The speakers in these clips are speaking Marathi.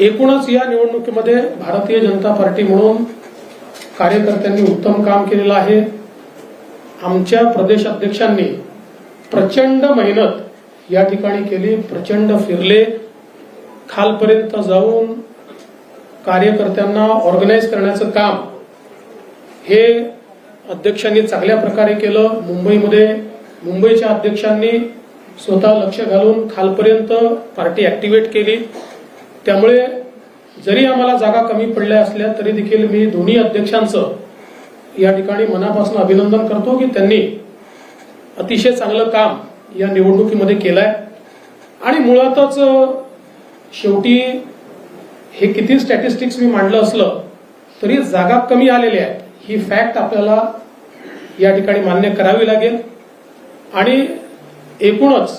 एकूणच या निवडणुकीमध्ये भारतीय जनता पार्टी म्हणून कार्यकर्त्यांनी उत्तम काम केलेलं आहे. आमच्या प्रदेश अध्यक्षांनी प्रचंड मेहनत या ठिकाणी केली प्रचंड फिरले. खालपर्यंत जाऊन कार्यकर्त्यांना ऑर्गनाईज करण्याचं काम हे अध्यक्षांनी चांगल्या प्रकारे केलं. मुंबईमध्ये मुंबईच्या अध्यक्षांनी स्वतः लक्ष घालून खालपर्यंत पार्टी ऍक्टिव्हेट केली. त्यामुळे जरी आम्हाला जागा कमी पडल्या असल्या तरी देखील मी दोन्ही अध्यक्षांचं या ठिकाणी मनापासून अभिनंदन करतो की त्यांनी अतिशय चांगलं काम या निवडणुकीमध्ये केलंय. आणि मुळातच शेवटी हे किती स्टॅटिस्टिक्स मी मांडलं असलं तरी जागा कमी आलेल्या आहेत ही फॅक्ट आपल्याला या ठिकाणी मान्य करावी लागेल. आणि एकूणच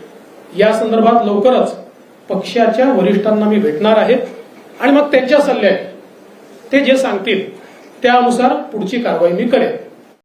या संदर्भात लवकरच पक्षाच्या वरिष्ठांना मी भेटणार आहे. आणि मग त्यांच्या सल्ल्याने ते जे सांगतील त्यानुसार पुढची कारवाई मी करेन.